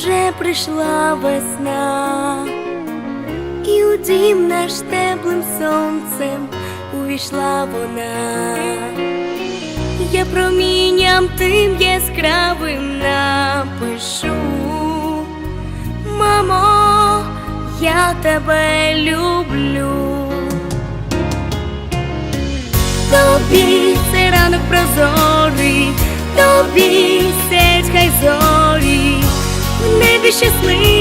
вже прийшла весна, і у дім наш теплим сонцем увійшла вона. Я промінням тим яскравим напишу. Мамо, я тебе люблю. Тобі цей ранок прозорий, тобі сеть хай зорі, в небі щасливі.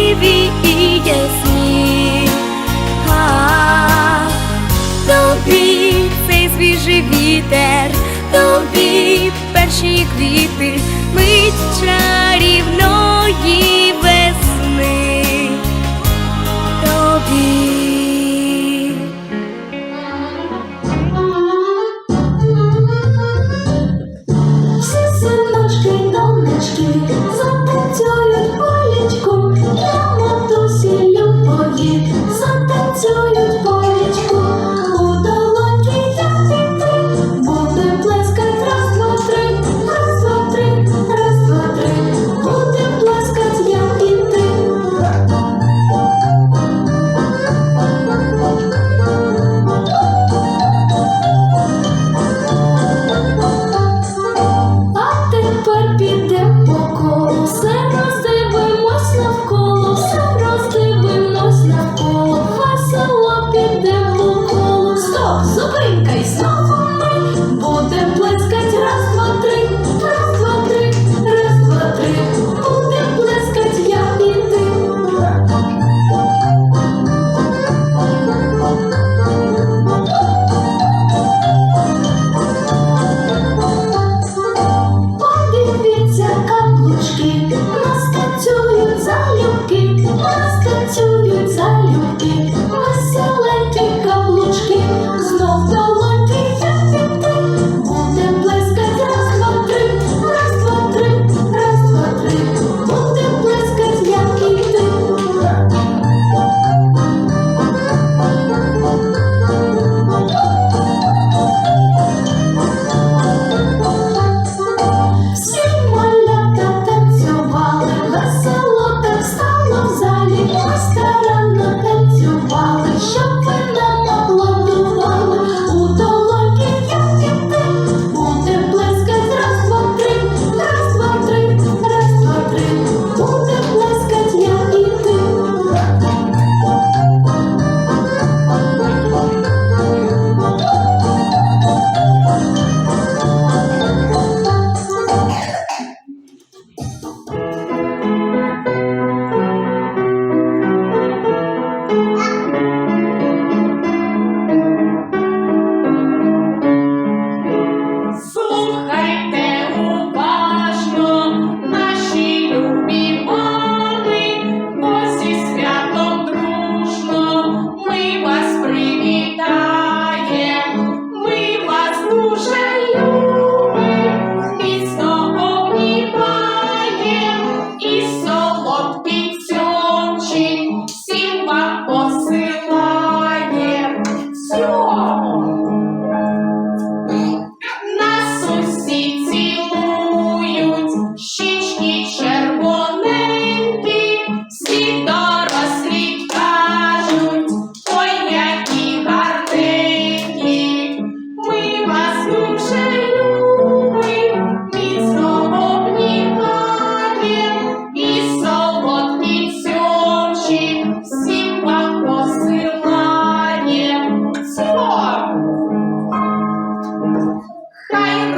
crying